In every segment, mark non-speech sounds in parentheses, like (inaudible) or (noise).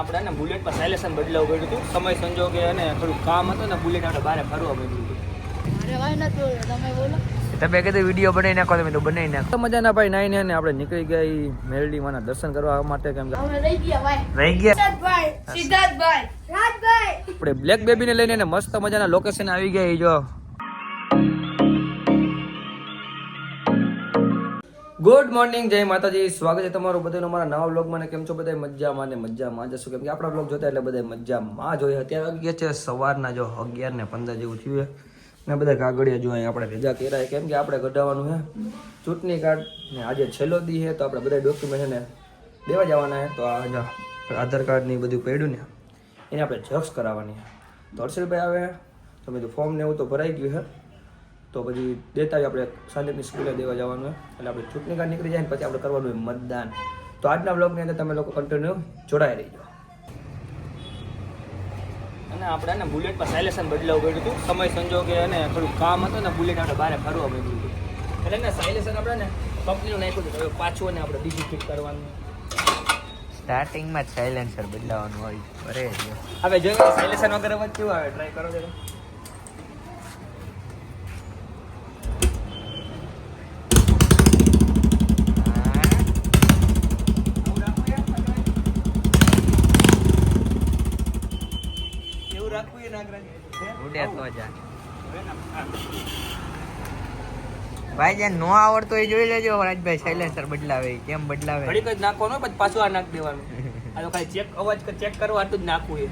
આપણે ને પર સાયલેશન બદલાવું પડ્યું હતું. સમય સંજોગે અને થોડું કામ હતું ને બુલેટ આપણે બહાર ફરવા મળ્યું હતું. અરે ભાઈ તમે બોલો. તમે કીધું વીડિયો બનાવી નાખો તમે તો બનાવી નાખો. મજાના ભાઈ નાઈ ને આપણે નીકળી ગયા ઈ મેરડી માના દર્શન કરવા માટે કેમ કે રહી ગયા ભાઈ સિદ્ધાર્થભાઈ સિદ્ધાર્થભાઈ. આપણે બ્લેક બેબીને લઈને મસ્ત મજાના લોકેશન આવી ગયા ઈ જો. ગુડ મોર્નિંગ જય માતાજી. સ્વાગત છે તમારું બધાનું મારા નવા બ્લોગમાં કેમ છો બધા મજામાં ને મજામાં જશું કેમ કે આપણા બ્લોગ જોતા એટલે બધા મજામાં જોઈએ અત્યારે વાગી છે સવારના જો અગિયાર ને પંદર જેવું થયું ને બધા કાગળિયા જો અહીં આપણે ભેગા કર્યા કેમ કે આપણે કઢાવવાનું છે. ચૂંટણી કાર્ડ ને આજે છેલ્લો દી છે, તો આપણે બધા ડોક્યુમેન્ટ ને દેવા જવાના છે. તો આ આધાર કાર્ડ ને બધું પડ્યું ને, એને આપણે ઝેરોક્ષ કરાવવાની છે. તો હર્ષલભાઈ આવે. તો મેં ફોર્મ ને એવું તો ભરાઈ ગયું છે. તો પછી દેતા જ આપણે સંદીપની સ્કૂલે દેવા જવાનું એટલે આપણે ચૂંટણી કાર્ડ નીકળી જાય ને પછી આપણે કરવાનું હોય મતદાન. તો આજના બ્લોગની અંદર તમે લોકો કન્ટિન્યુ જોડાઈ રહીજો. અને આપણે ને બુલેટમાં સાયલેશન બદલાવું પડ્યું હતું. સમય સંજોગે અને થોડું કામ હતું ને બુલેટ આપણે બહાર ફરવા મળ્યું હતું. એટલે ને સાયલેશન આપણે ને કંપનીનું નાખ્યું હતું. હવે પાછું ને આપણે બીજું ફિટ કરવાનું. સ્ટાર્ટિંગમાં સાયલેન્સર બદલાવાનું હોય. અરે હવે જોઈએ સાયલેશન વગર અવાજ કેવું આવે? ટ્રાય કરો જરા એવું રાખવું એ નાગરાજ ભાઈ, જે નો આવડતો એ જોઈ લેજો રાજભાઈ સાયલેન્સર બદલાવે, કેમ બદલાવે? ઘડીક જ નાખવાનું પછી પાછું આ નાખી દેવાનું. આ તો ખાલી ચેક અવાજ ચેક કરવા આટલું જ નાખવું એ.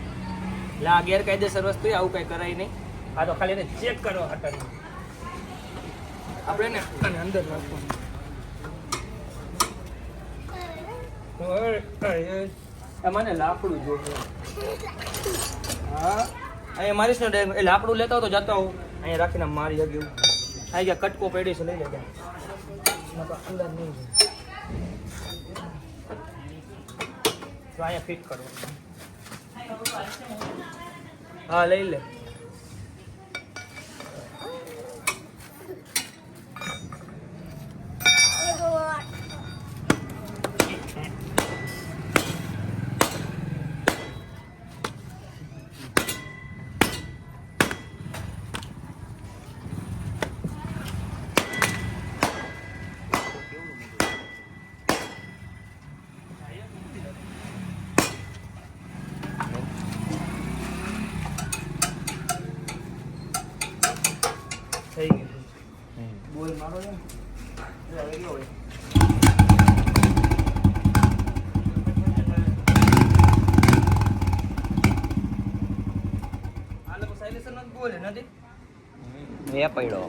એટલે આ ગેરકાયદેસર વસ્તુ આવું કઈ કરાય નહીં. આ તો ખાલી એને ચેક કરવા હટાવી આપણે ને અંદર નાખવાનું. મને લાકડું જોઈએ હા. અહીંયા મારીશ ને direct. એ લાકડું લેતા હોય તો જતા હું અહીંયા રાખીને મારી હગ એવું આવી ગયા, કટકો પડ્યો છે, લઈ લે અંદર નહીં અહીંયા ફિટ કરો. હા, લઈ લે થઈ ગયું બોલ મારો છે એ હવે કેવો હોય આ લોકો સાયલેશન નથી બોલે નથી એ પડ્યો.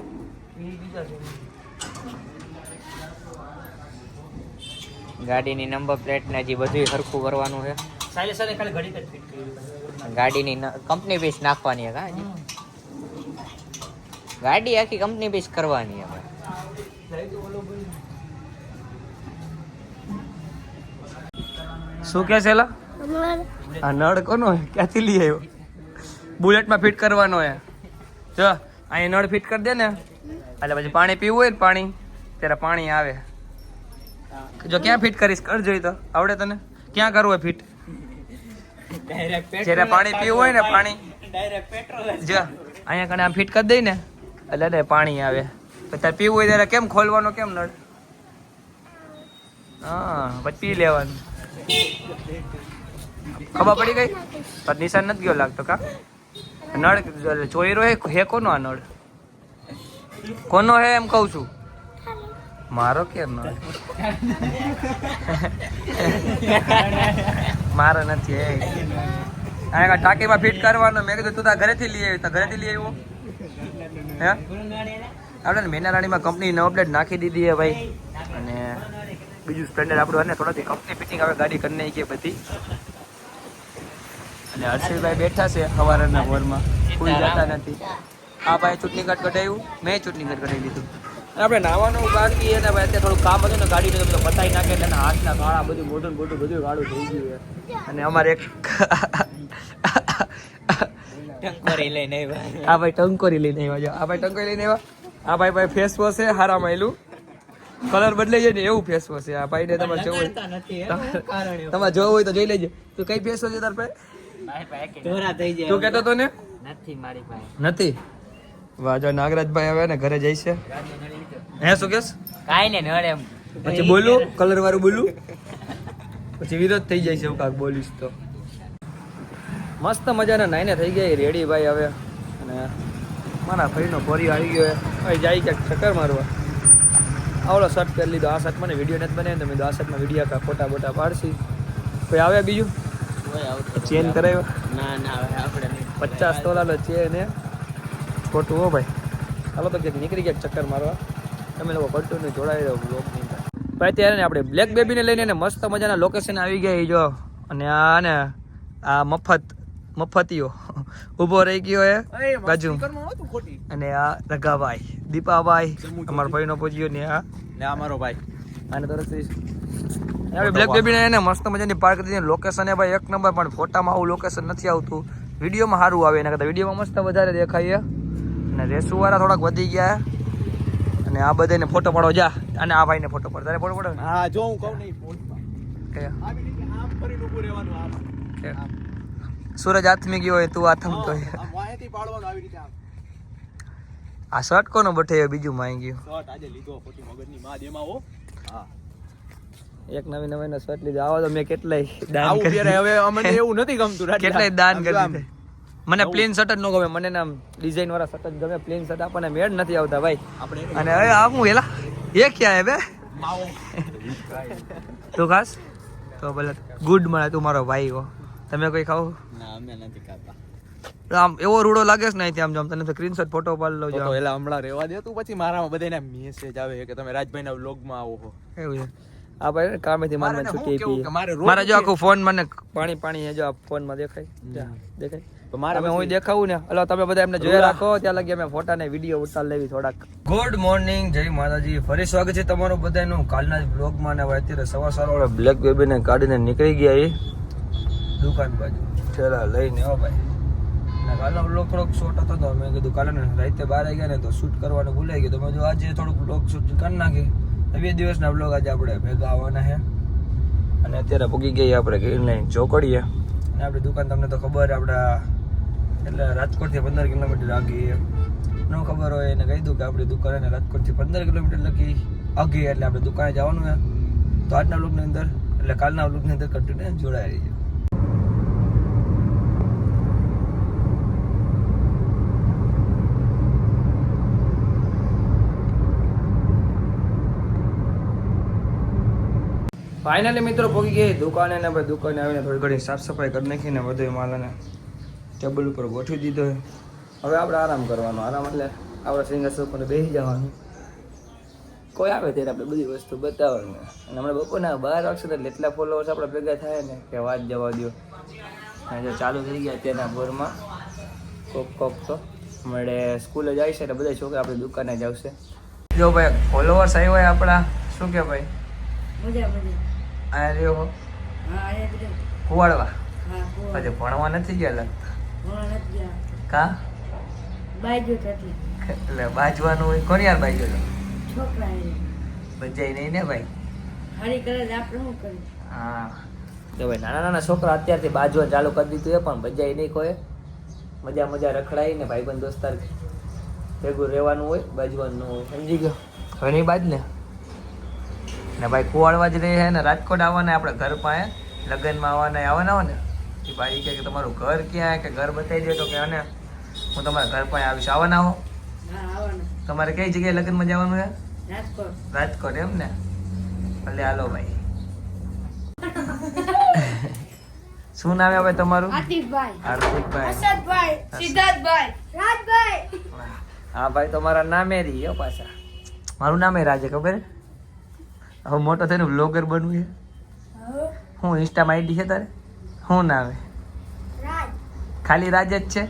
ગાડીની નંબર પ્લેટ ને હજી બધું સરખું કરવાનું છે. ગાડીની કંપની પીસ નાખવાની છે હજી? ગાડી આખી કંપની પીસ કરવાની હવે. શું કે છે આ નળ કોનો ક્યાંથી લઈ આવ્યો? બુલેટમાં ફિટ કરવાનો હે જો. અહીં નળ ફિટ કરી દે ને. એટલે પછી પાણી પીવું હોય ને પાણી ત્યારે પાણી આવે. જો ક્યાં ફિટ કરીશ કરજો તો. આવડે તને? ક્યાં કરવું હોય ફિટ? જ્યારે પાણી પીવું હોય ને પાણી. જો. અહીંયા કણે આમ ફિટ કરી દઈ ને એટલે ને પાણી આવે. તારે પીવું હોય ત્યારે કેમ ખોલવાનો કેમ નળ? હા પછી પી લેવાનું. ખબર પડી ગઈ? પણ નિશાન નથી ગયો લાગતો કા? નળ એટલે ચોયરો હે? કોનો આ નળ? કોનો હે એમ કહું છું? મારો કે નળ? મારો નથી, હે. અહીંયા ટાંકીમાં ફિટ કરવાનો? મેં કીધું, તું તાર ઘરેથી લઈ આવ્યું તાર ઘરેથી લઈ આવ્યો. હે? આપણે મેના રાણીમાં કંપની નવ પ્લેટ નાખી દીધી હે ભાઈ. અને બીજું સ્પ્લેન્ડર આપણું અને થોડાથી કંપની ફિટિંગ આવે ગાડી કરી નાખી બધી. અને હર્ષિલભાઈ બેઠા છે સવારના હોરમાં કોઈ જતા નથી. આ ભાઈ ચૂંટણી કાર્ડ કઢાવ્યું મેં ચૂંટણી કાર્ડ કઢાવી દીધું અને આપણે નાવાનું બાકી અને ભાઈ અત્યારે થોડું કામ હતું ને ગાડીને બધું પતાવી નાખે એટલે હાથના કાળા બધું મોઢું મોઢું બધું કાળું થઈ ગયું અને અમારે એક ટંકોરી લઈને આવ્યા. આ ભાઈ ટંકોરી લઈને આવ્યા. જો આ ભાઈ ટંકોરી લઈને આવ્યા. આ ભાઈ ભાઈ ફેસ વોશ છે હારા માયલું કલર બદલાઈ જાય ને એવું ફેસ વોશ છે. આ ભાઈ ને તમારે જોવું તમારે જોવું હોય તો જોઈ લેજો. તું કઈ ફેસ વોશ છે તાર પાસે? તું કેતો તો ને? નથી વાહ જો નાગરાજભાઈ આવે ને ઘરે છે. હે શું કેસ? કાઈ ને નડે એમ. પછી બોલું કલર વાળું બોલું? પછી વિરોધ થઈ જાય છે એવું કાંક બોલીશ તો. મસ્ત મજાના નાઈને થઈ ગયા રેડી ભાઈ હવે. અને મારા ભાઈનો ભોરી આવી ગયો. ભાઈ જાય ક્યાંક ચક્કર મારવા. આવડો શર્ટ પહેરી લીધો. આ શર્ટ મને વીડિયો નથી બને તો મેં આ શર્ટમાં વીડિયો કા ફોટા બોટા પાડશી. કોઈ આવે બીજું? ચેન કરાવ્યો ના ના હવે આપણે નહીં. પચાસ તોલાનો ચેન ને. ખોટું હો ભાઈ. ચાલો તો ક્યાંક નીકળી ગયા ચક્કર મારવા. તમે લોકો કન્ટિન્યુ જોડાઈ રહ્યો બ્લોગની અંદર. ભાઈ ત્યારે ને આપણે બ્લેક બેબીને લઈને મસ્ત મજાના લોકેશન આવી ગયા ઈ જો. અને આ ને આ મફત મફતીઓ. (laughs) ઊભો રહી ગયો એ બાજુ. અને આ રગાભાઈ દીપાભાઈ અમારા ભાઈનો પૂજ્યો ને આ. ને અમારો ભાઈ. આને તરફથી આપણે બ્લેક બેબીને એને મસ્ત મજાની પાર્ક કરી લોકેશન એ ભાઈ એક નંબર પણ ફોટામાં આવું લોકેશન નથી આવતું. વિડીયોમાં સારું આવે એના કરતાં. વિડીયોમાં મસ્ત વધારે દેખાય અને રેસુવાળા થોડાક વધી ગયા. અને આ બધાને ફોટો પાડો. જા. અને આ ભાઈને ફોટો પાડ. તારે ફોટો પાડો હા જો હું કહું નહીં સૂરજ આથમી ગયો હોય. તું રીતે આમ. આ શર્ટ કોનો બઠે બીજું માંગ્યું? ગયું આજે લીધો પછી મગજની માં દેમાં હો હા. એક નવી નવી નો સ્વેટ લીધો. આવો તો મેં કેટલાય દાન કરી હવે અમને એવું નથી ગમતું. કેટલાય દાન કરી મને પ્લેન શર્ટ જ ન ગમે. મને નામ ડિઝાઇન વાળા શર્ટ જ ગમે. પ્લેન શર્ટ આપણને મેળ નથી આવતા ભાઈ. આપણે અને હવે આવું હેલા. એ ક્યાં હે બે? (laughs) તું ખાસ? તો ભલે. ગુડ મળે તું મારો ભાઈ હો. તમે કોઈ ખાવ? ના અમે નથી ખાતા. આમ એવો રૂડો લાગે છે ને અહીંથી આમ જો તને સ્ક્રીનશોટ ફોટો પાડી લઉં તો જો હમણાં રહેવા દે તું પછી મારામાં બધાને મેસેજ આવે કે તમે રાજભાઈના વ્લોગમાં આવો એવું છે. આ ભાઈ ને કામેથી માન માન મારે છૂટી પી મારે જો આખું ફોન મને પાણી પાણી હે જો આ ફોનમાં દેખાય. દેખાય. મારે હું દેખાવું ને એટલે તમે બધા એમને જોયા રાખો ત્યાં લગી અમે ફોટા ને વીડિયો ઉતાર લેવી થોડાક. ગુડ મોર્નિંગ જય માતાજી. ફરી સ્વાગત છે તમારું બધાનું કાલના બ્લોગમાં ને હવે અત્યારે સવાર સવાર બ્લેક બેબી ને કાઢીને નીકળી ગયા એ. દુકાન બાજુ. ચલા લઈને આવો ભાઈ. કાલનો બ્લોગ થોડોક શોર્ટ હતો તો મેં કીધું કાલે રાતે બહાર આવી ગયા ને તો શૂટ કરવાનું ભૂલાઈ ગયું. તો મેં કીધું આજે થોડુંક બ્લોગ શૂટ કરી નાખી બે દિવસના બ્લોગ આજે આપણે ભેગા આવવાના છે. અને અત્યારે ભૂગી ગઈ આપણે ગ્રીન ચોકડીએ. અને આપણી દુકાન તમને તો ખબર, આપણા એટલે રાજકોટથી પંદર કિલોમીટર આગી. ન ખબર હોય એને કહી દઉં કે આપણી દુકાન એને રાજકોટથી પંદર કિલોમીટર લગી આગી, એટલે આપણે દુકાને જવાનું છે. તો આજના બ્લોગની અંદર, એટલે કાલના બ્લોગની અંદર કન્ટિન્યુ જોડાઈ રહીજો ફાઇનલી મિત્રો પહોંચી ગયા દુકાને ને ભાઈ દુકાને આવીને થોડી ઘણી સાફ સફાઈ કરી નાખીને બધું માલને ટેબલ ઉપર ગોઠવી દીધો. હવે આપણે આરામ કરવાનો. આરામ એટલે આપણા સિંગર્સ ઉપર બેસી જવાનું. કોઈ આવે ત્યારે આપણે બધી વસ્તુ બતાવવાની. અને હમણાં બપોરના બાર વાગશે એટલે એટલા ફોલોવર્સ આપણે ભેગા થાય ને કે વાત જવા દો જો ચાલુ થઈ ગયા અત્યારના બોરમાં કોક કોક તો મળે સ્કૂલે જાય છે એટલે બધા છોકરા આપણી દુકાને જ આવશે. જો ભાઈ ફોલોવર્સ આવ્યા હોય આપણા, શું કે ભાઈ? મજા મજા. આ રહ્યો કુવાડવા? પછી ભણવા નથી ગયા લાગતા કોણ કા? બાજુ એટલે બાજવાનું હોય કોની યાર બાજુ છોકરા બજાઈ નહીં ને ભાઈ? હારી કરે આપણે શું કરીએ? હા. તો ભાઈ નાના નાના છોકરા અત્યારથી બાજવા ચાલુ કરી દીધું એ પણ બજાઈ નહીં કોઈ મજા મજા રખડાય ને ભાઈબંધ દોસ્તાર ભેગું રહેવાનું હોય બાજવાનું હોય. સમજી ગયો? હવે નહીં બાજ ને ને ભાઈ કુવાડવા જ રહી છે ને રાજકોટ આવવાના આપણે ઘર પાસે. લગ્નમાં આવવાના આવવાના હોય ને? એ ભાઈ કહે કે તમારું ઘર ક્યાં કે ઘર બતાવી દે તો કે અને હું તમારા ઘર પાસે આવીશ. આવવાના હો? તમારે કઈ જગ્યાએ લગ્નમાં જવાનું છે રાજકોટ. રાજકોટ એમ ને? ભલે હાલો ભાઈ. (laughs) શું નામ આવે તમારું? હાર્દિકભાઈ. હાર્દિકભાઈ. સિદ્ધાર્થભાઈ. રાજભાઈ. હા ભાઈ તમારા નામે રહી હો પાછા. મારું નામે રાજે ખબર? હવે મોટો થઈને બ્લોગર બનવું છે? હું. ઇન્સ્ટામાં આઈડી છે તારે? શું નામ રાજ. ખાલી રાજ જ છે?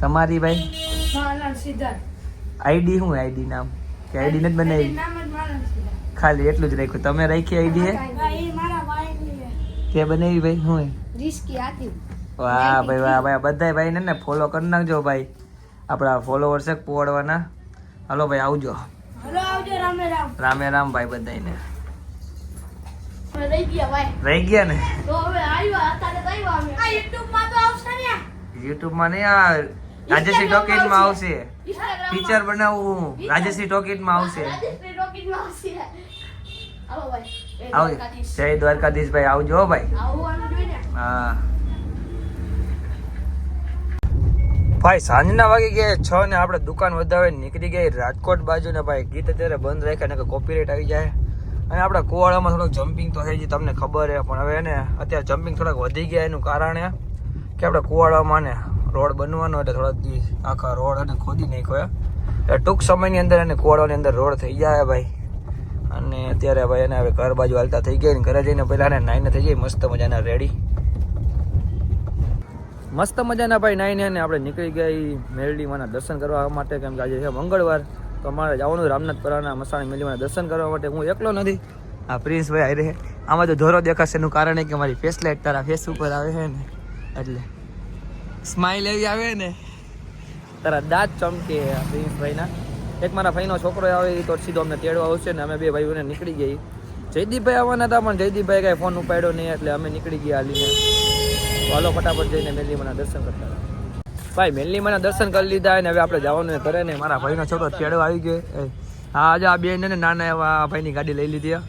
તમારી ભાઈ? આઈડી શું આઈડી નામ? કે આઈડી નથી બનાવી? ખાલી એટલું જ રાખ્યું. તમે રાખી આઈડી હે? ભાઈ એ મારા ભાઈ કે બનાવી ભાઈ શું હે? વાહ ભાઈ વાહ ભાઈ. બધાય ભાઈને ને ફોલો કરી નાખજો ભાઈ. આપણા ફોલોવર્સ પોવાડવાના. હાલો ભાઈ આવજો. રામે રામ. રામે રામ ભાઈ બધાને રહી ગયા ભાઈ. રહી ગયા ને? તો હવે આવ્યા અત્યારે તો આવ્યા અમે. આ યુટ્યુબમાં તો આવશે ને યુટ્યુબમાં નહીં આ રાજેશ્રી ટોકીટમાં આવશે. ફીચર ટીચર બનાવું રાજેશ્રી ટોકીટમાં આવશે. રાજેશ્રી રોકેટમાં આવશે. આવો ભાઈ. આવજો જય દ્વારકાધીશ ભાઈ આવજો હો ભાઈ. આવવાનું જોઈએ હા. ભાઈ, સાંજના વાગે ગયા છ ને આપણે દુકાન વધાવે નીકળી ગઈ. રાજકોટ બાજુ ને ભાઈ, ગીત અત્યારે બંધ રાખ્યા ને કોપીરાઇટ આવી જાય. અને આપણા કુવાડામાં થોડોક જમ્પિંગ તો થઈ ગઈ, તમને ખબર છે. પણ હવે ને અત્યારે જમ્પિંગ થોડાક વધી ગયા એનું કારણ એ કે આપણે કુવાડામાં ને રોડ બનવાનો એટલે થોડાક દિવસ આખા રોડ અને ખોદી નાખ્યો એટલે ટૂંક સમયની અંદર એને કુવાડાની અંદર રોડ થઈ જાય ભાઈ. અને અત્યારે ભાઈ એને હવે ઘર બાજુ હાલતા થઈ ગયા ને, ઘરે જઈને પહેલાં ને નાઈને થઈ જાય, મસ્ત મજાના રેડી મસ્ત મજાના ભાઈ નાઈને ને આપણે નીકળી ગયા ઈ મેરડીમાંના દર્શન કરવા માટે, કેમ કે આજે છે મંગળવાર. તો અમારે જવાનું રામનાથપુરાના મસાણી મેરડીમાંના દર્શન કરવા માટે. હું એકલો નથી. આ પ્રિન્સભાઈ આવી રહે. આમાં તો ધોરો દેખાશે, એનું કારણ એ કે મારી ફેસ લાઇટ તારા ફેસ ઉપર આવે છે ને. એટલે સ્માઇલ એવી આવે ને. તારા દાંત ચમકે પ્રિન્સ પ્રિન્સભાઈના એક મારા ભાઈનો છોકરો આવે તો સીધો અમને તેડવા આવશે ને, અમે બે ભાઈઓને નીકળી ગઈ જયદીપભાઈ આવવાના હતા પણ જયદીપભાઈ કાંઈ ફોન ઉપાડ્યો નહીં એટલે અમે નીકળી ગયા હાલીને. વાલો હાલો ફટાફટ જઈને મેલીમાના દર્શન કરતા ભાઈ મેલીમાના દર્શન કરી લીધા અને હવે આપણે જવાનું ઘરે ને મારા ભાઈનો છોકરો ચેડો આવી ગયો. હા આજે આ બેન ને નાના એવા ભાઈની ગાડી લઈ લીધી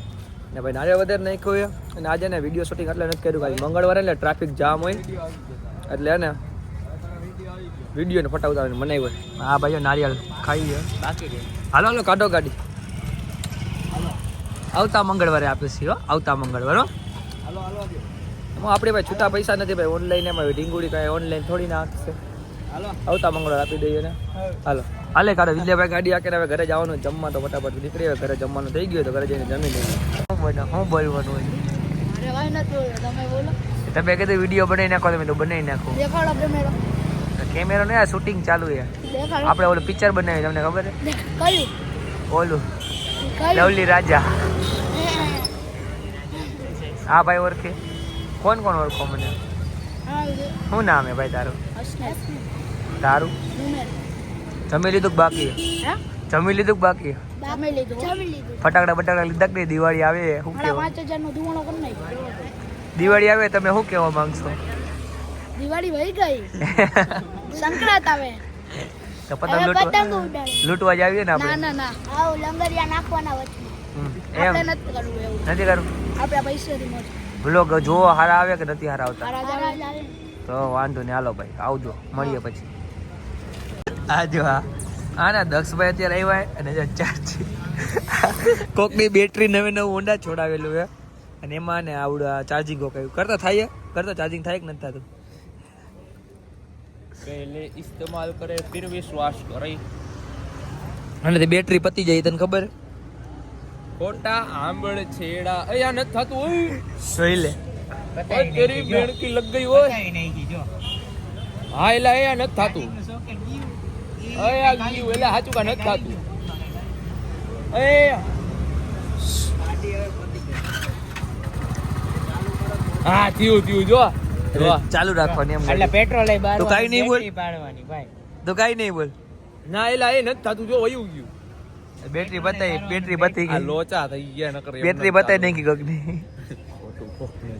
ને ભાઈ નારે વધારે નાખ્યું હોય અને આજે ને વીડિયો શૂટિંગ એટલે નથી કર્યું. કારણ મંગળવારે એટલે ટ્રાફિક જામ હોય. એટલે એને વીડિયો ને ફટાવતા મનાઈ હોય. હા ભાઈઓ નારિયેળ ખાઈ ગયો હાલો હાલો કાઢો ગાડી. આવતા મંગળવારે આપીએ છીએ આવતા મંગળવારો આપણે ભાઈ છૂટા પૈસા નથી ભાઈ. ઓનલાઈન એમાં ઢીંગુડી કાંઈ ઓનલાઈન થોડી ના આપશે. આવતા મંગળવાર આપી દઈએ ને. હાલો. હાલે કાઢો વિજયભાઈ ગાડી આકે હવે ઘરે જવાનું જમવા તો ફટાફટ નીકળી હવે ઘરે જમવાનું થઈ ગયું તો ઘરે જઈને જમી લઈએ. શું બોલવાનું હોય? તમે કીધું વીડિયો બનાવી નાખો તમે તો બનાવી નાખો. કેમેરો ને આ શૂટિંગ ચાલુ છે. આપણે ઓલું પિક્ચર બનાવી તમને ખબર છે? ઓલું. લવલી રાજા. હા ભાઈ ઓળખે. કોણ કોણ ઓળખો મને? શું નામ હે ભાઈ તારું? તારું? જમી લીધું કે બાકી? જમી લીધું કે બાકી? ફટાકડા બટાકડા લીધા કે નહીં? દિવાળી આવે શું કેવો નો દિવાળી આવે તમે શું કહેવા માંગશો? દિવાળી વહી ગઈ. (laughs) સંક્રાંત આવે. તો પતંગ લૂંટવા લૂંટવા જ આવીએ ને આપણે? ના ના. આવ લંગરિયા નાખવાના વચ્ચે. હમ. એમ. નથી કરવું એવું. નથી કરવું? આપણા પૈસેથી મોજ બ્લોગ જોવો હારા આવે કે નથી હારા આવતા? તો વાંધો નહીં હાલો ભાઈ આવજો મળીએ પછી. આજો હા આના દક્ષભાઈ અત્યારે આવ્યા અને જે ચાર્જ કોકની બેટરી નવે નવું ઊંડા છોડાવેલું છે. અને એમાં ને આવડું ચાર્જિંગ કોક આવ્યું. કરતા થાય કરતા ચાર્જિંગ થાય કે નથી થતું? પહેલે ઇસ્તેમાલ કરે ફિર વિશ્વાસ કરે. અને તે બેટરી પતી જાય તને ખબર ખોટા આંબળ છેડા. અહીંયા નથી થતું ઓય. સોઈ લે. તેરી બેણકી લગ ગઈ હોય. હા એટલે અહીંયા નથી થતું. અહીંયા ગયું. એટલે સાચું કા નથી થતું. એ. હા થયું થયું જો. જો. ચાલુ રાખવાની એમ એટલે પેટ્રોલ એ બાર તો કાંઈ નહીં બોલ. પાડવાની ભાઈ. તો કાંઈ નહીં બોલ. ના એટલે એ નથી થતું જો વયું ગયું. બેટરી બતાવી બેટરી બતાવી ગઈ. લોચા થઈ ગયા નકર કરે બેટરી બતાવી. નહીં ગઈ ગગની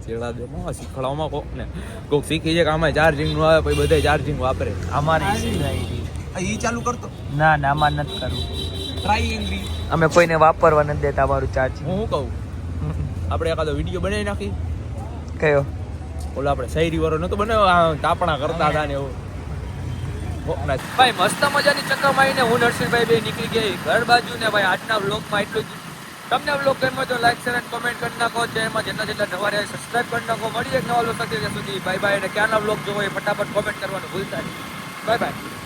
ચેડા દે માં શીખડાવવામાં કોક ને કોક શીખી છે કે આમાં ચાર્જિંગનું આવે પછી બધા ચાર્જિંગ વાપરે. અમારી ઈ ચાલુ કરતો? ના ના અમાર નથી કરવું. ટ્રાય એંગ્રી અમે કોઈને વાપરવા નથી દેતા અમારું ચાર્જિંગ હું શું કહું? આપણે એકાદો વીડિયો બનાવી નાખી કયો? ઓલો આપણે શહેરી વાળો નતો બનાવ્યો? આ તાપણા કરતા હતા ને એવું. ભાઈ, મસ્ત મજાની ચક્કર મારીને હું નરસિંહભાઈ બે નીકળી ગઈ ઘર બાજુ ને ભાઈ, આજના વ્લોગમાં એટલું જ. તમને વ્લોગ ગમ્યો તો લાઈક શેર અને કોમેન્ટ કરી નાખો. જેમાં જેટલા જેટલા નવા રહે સબસ્ક્રાઈબ કરી નાખો. મળીએ નવા વ્લોગ સાથે સુધી. બાય બાય અને ક્યાંના વ્લોગ જોવો એ ફટાફટ કોમેન્ટ કરવાનું ભૂલતા નહીં. Bye bye